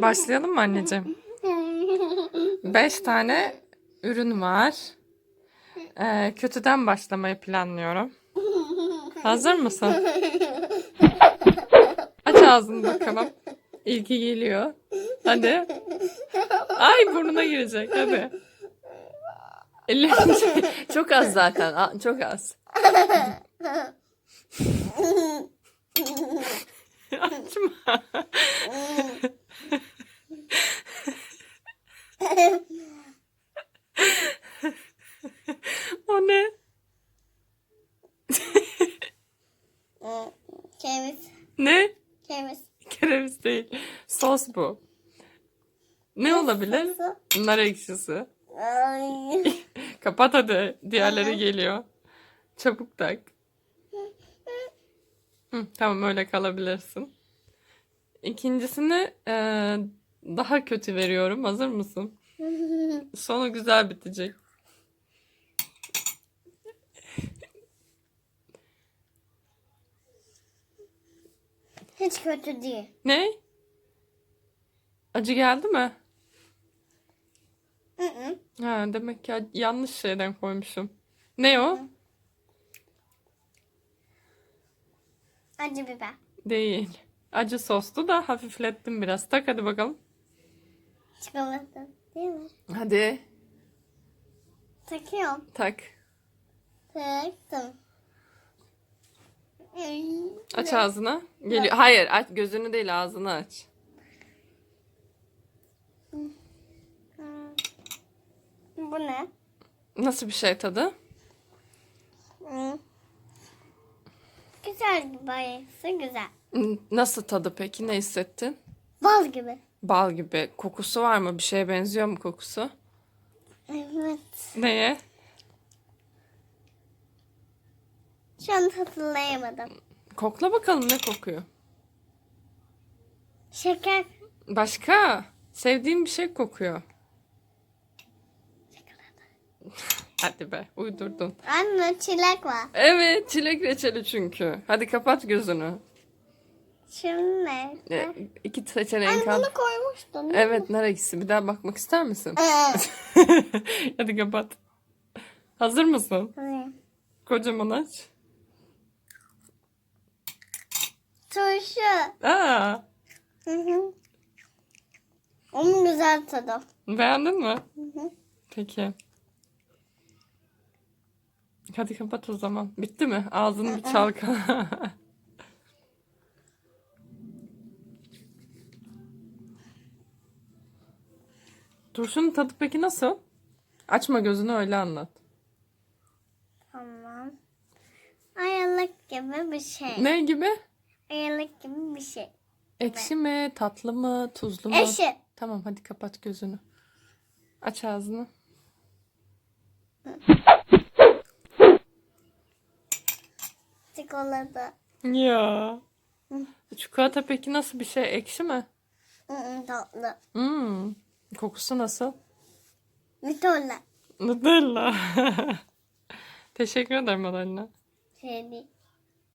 Başlayalım mı anneciğim? Beş tane ürün var. Ee, kötüden başlamayı planlıyorum. Hazır mısın? Aç ağzını bakalım. İlki geliyor. Hadi. Ay burnuna girecek. Hadi. Ellerini çok az zaten. Çok az. Açma. O ne? Keviz. Ne? Keviz. Kereviz değil. Sos bu. Ne olabilir? Nar ekşisi. Ay. Kapat hadi. Diğerleri geliyor. Çabuk tak. Hı, tamam öyle kalabilirsin. İkincisini eee, daha kötü veriyorum. Hazır mısın? Sonu güzel bitecek. Hiç kötü değil. Ne? Acı geldi mi? Hı hı. Ha, demek ki yanlış şeyden koymuşum. Ne o? Acı biber. Değil. Acı soslu da hafiflettim biraz. Tak hadi bakalım. Çikolata. Değil mi? Hadi. Takıyorum. Tak. Taktım. Aç ağzını. Geliyor. Hayır, aç gözünü değil ağzını aç. Bu ne? Nasıl bir şey tadı? Hı. Güzel gibi bayısı güzel. Nasıl tadı peki? Ne hissettin? Bal gibi. Bal gibi. Kokusu var mı? Bir şeye benziyor mu kokusu? Evet. Neye? Şu an hatırlayamadım. Kokla bakalım ne kokuyor. Şeker. Başka? Sevdiğim bir şey kokuyor. Hadi be, uydurdun. Anne çilek var. Evet, çilek reçeli çünkü. Hadi kapat gözünü. Şimdi ne? E, iki seçeneğin Anne kaldı. bunu koymuştun. Evet, neresi? Bir daha bakmak ister misin? Evet. Hadi kapat. Hazır mısın? Evet. Kocaman aç. Turşu. Aa, Hı hı. Onun güzel tadı. beğendin mi? Hı hı. Peki. Hadi kapat o zaman. Bitti mi? Ağzını bir çalkala. Turşunun tadı peki nasıl? Açma gözünü öyle anlat. Tamam. Ayılık gibi bir şey. Ne gibi? Ayılık gibi bir şey. Ekşi mi, tatlı mı, tuzlu mu? Eşi. Tamam hadi kapat gözünü. Aç ağzını. Çikolata. Ya. Çikolata peki nasıl bir şey? Ekşi mi? Tatlı. Hmm. Kokusu nasıl? Nutella. Nutella. Teşekkür ederim Adalina. Şey değil.